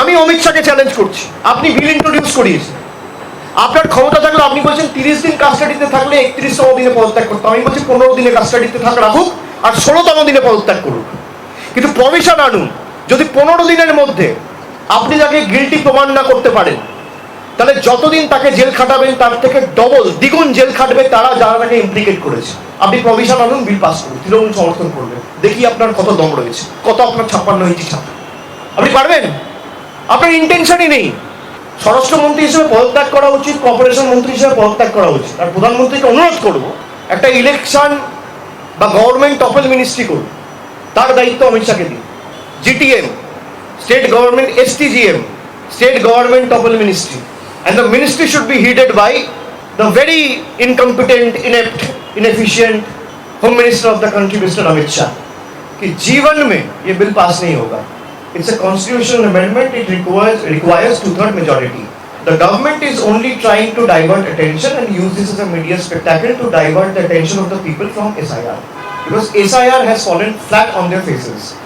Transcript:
আমি অমিত শাহকে চ্যালেঞ্জ করছি। আপনি বিল ইন্ট্রোডিউস করিয়েছেন। আপনার ক্ষমতা থাকলে আপনি বলছেন তিরিশ দিন কাস্টাডিতে থাকলে একত্রিশতম দিনে পদত্যাগ করতে আমি বলছি পনেরো দিনে কাস্টাডিতে থাক, রাখুক, আর ষোলোতম দিনে পদত্যাগ করুক। কিন্তু প্রভিশন আনুন, যদি পনেরো দিনের মধ্যে আপনি তাকে গিলটি প্রমাণ না করতে পারেন, তাহলে যতদিন তাকে জেল খাটাবেন, তার থেকে ডবল দ্বিগুণ জেল খাটবে তারা যারা তাকে ইমপ্লিকেট করেছে। আপনি প্রভিশন আনুন বিল পাস করুন, তৃণমূল সমর্থন করবেন। দেখি আপনার কত দম রয়েছে, কত আপনার ছাপ্পান্ন ইঞ্চি ছাত্র। আপনি পারবেন? আপনার ইন্টেনশনই নেই স্বরাষ্ট্রমন্ত্রী হিসেবে পদত্যাগ করা উচিত কর্পোরেশন মন্ত্রী হিসেবে পদত্যাগ করা উচিত আর প্রধানমন্ত্রীকে অনুরোধ করব একটা ইলেকশন বা গভর্নমেন্ট টপল মিনিস্ট্রি করুন তার দায়িত্ব অমিত শাহকে দিন GTM state government STGM state government topple ministry and the ministry should be headed by the very incompetent, inept, inefficient Home Minister of the country, Mr. Amit Shah. कि जीवन में ये bill pass नहीं होगा It's a constitutional amendment. It requires requires two-third majority. The government is only trying to divert attention and use this as a media spectacle to divert the attention of the people from SIR. Because SIR has fallen flat on their faces.